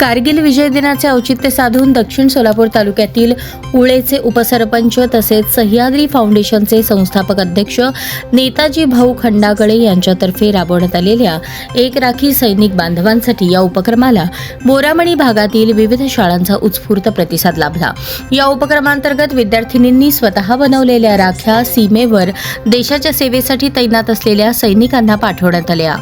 Kargil विजय दिनाचे औचित्य साधून दक्षिण सोलापूर तालुक्यातील उळेचे उपसरपंच तसेच सह्याद्री फाउंडेशनचे संस्थापक अध्यक्ष नेताजी भाऊ खंडागळे यांच्यातर्फे राबवण्यात आलेल्या एक राखी सैनिक बांधवांसाठी या उपक्रमाला बोरामणी भागातील विविध शाळांचा उत्स्फूर्त प्रतिसाद लाभला. या उपक्रमांतर्गत विद्यार्थिनींनी स्वतः बनवलेल्या राख्या सीमेवर देशाच्या सेवेसाठी तैनात असलेल्या सैनिकांना पाठवण्यात आल्या.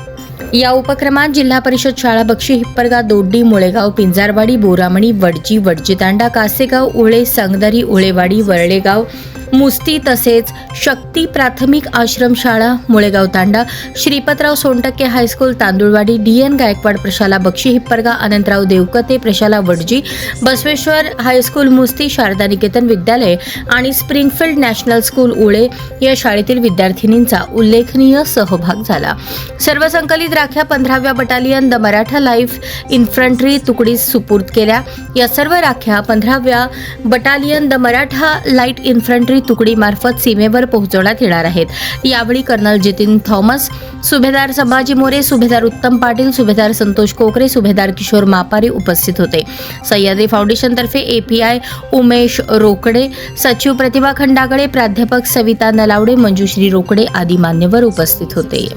या उपक्रमात जिल्हा परिषद शाळा बक्षी हिप्परगा दोड्डी मुळेगाव पिंजारवाडी बोरामणी वडजी वडजीतांडा कासेगाव उळे संगदरी उळेवाडी वरळेगाव मुस्ती तसेच शक्ती प्राथमिक आश्रमशाळा Mulegaon Tanda Shripatrao Sontakke high school Tandulwadi D N Gaikwad प्रशाला बक्षी हिप्परगा अनंतराव देवकते प्रशाला वडजी बसवेश्वर हायस्कूल मुस्ती शारदा निकेतन विद्यालय आणि स्प्रिंगफील्ड नॅशनल स्कूल उळे या शाळेतील विद्यार्थिनींचा उल्लेखनीय सहभाग झाला. सर्व संकलित राख्या पंधराव्या battalion the Maratha life infantry तुकडीस सुपूर्द केल्या. या सर्व राख्या पंधराव्या battalion the Maratha light infantry तुकडीमार्फत सीमेवर पोहोचवण्यात येणार आहेत. यावेळी कर्नल जितीन थॉमस सुभेदार संभाजी मोरे सुभेदार उत्तम पाटील सुभेदार संतोष कोकरे सुभेदार किशोर मापारी उपस्थित होते. सह्याद्री फाउंडेशनतर्फे एपीआय उमेश रोकडे सचिव प्रतिभा खंडागळे प्राध्यापक सविता नलावडे मंजुश्री रोकडे आदी मान्यवर उपस्थित होते.